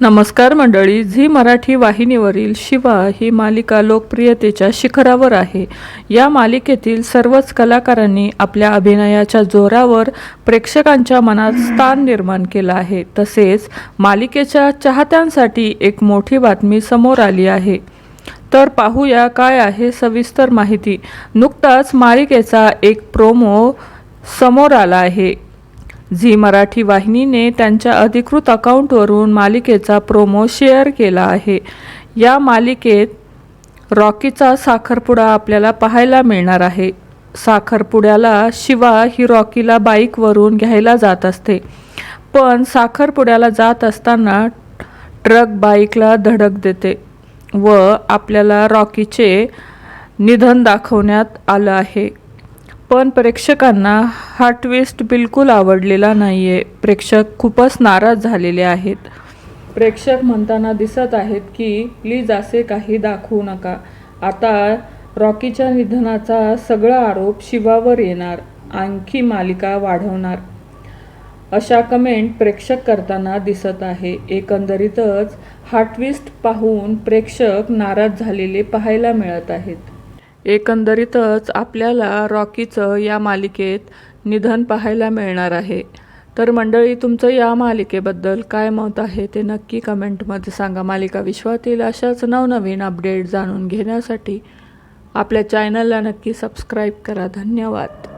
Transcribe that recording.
नमस्कार मंडळी झी मराठी वाहिनीवरील शिवा ही मालिका लोकप्रियतेच्या शिखरावर आहे. या मालिकेतील सर्वच कलाकारांनी आपल्या अभिनयाच्या जोरावर प्रेक्षकांच्या मनात स्थान निर्माण केलं आहे. तसेच मालिकेच्या चाहत्यांसाठी एक मोठी बातमी समोर आली आहे. तर पाहूया काय आहे सविस्तर माहिती. नुकताच मालिकेचा एक प्रोमो समोर आला आहे. झी मराठी वाहिनीने त्यांच्या अधिकृत अकाउंटवरून मालिकेचा प्रोमो शेअर केला आहे. या मालिकेत रॉकीचा साखरपुडा आपल्याला पाहायला मिळणार आहे. साखरपुड्याला शिवा ही रॉकीला बाईकवरून घ्यायला जात असते. पण साखरपुड्याला जात असताना ट्रक बाईकला धडक देते व आपल्याला रॉकीचे निधन दाखवण्यात आलं आहे. पण प्रेक्षकांना हा ट्विस्ट बिलकुल आवडलेला नाही आहे प्रेक्षक खूपच नाराज झालेले आहेत. प्रेक्षक म्हणताना दिसत आहेत की प्लीज असे काही दाखवू नका. आता रॉकीच्या निधनाचा सगळा आरोप शिवावर येणार. आणखी मालिका वाढवणार. अशा कमेंट प्रेक्षक करताना दिसत आहे. एकंदरीतच हा ट्विस्ट पाहून प्रेक्षक नाराज झालेले पाहायला मिळत आहेत. एकंदरीतच आपल्याला रॉकीचं या मालिकेत निधन पाहायला मिळणार आहे. तर मंडळी तुमचं या मालिकेबद्दल काय मत आहे ते नक्की कमेंटमध्ये सांगा. मालिका विश्वातील अशाच नवनवीन अपडेट जाणून घेण्यासाठी आपल्या चॅनलला नक्की सबस्क्राईब करा. धन्यवाद.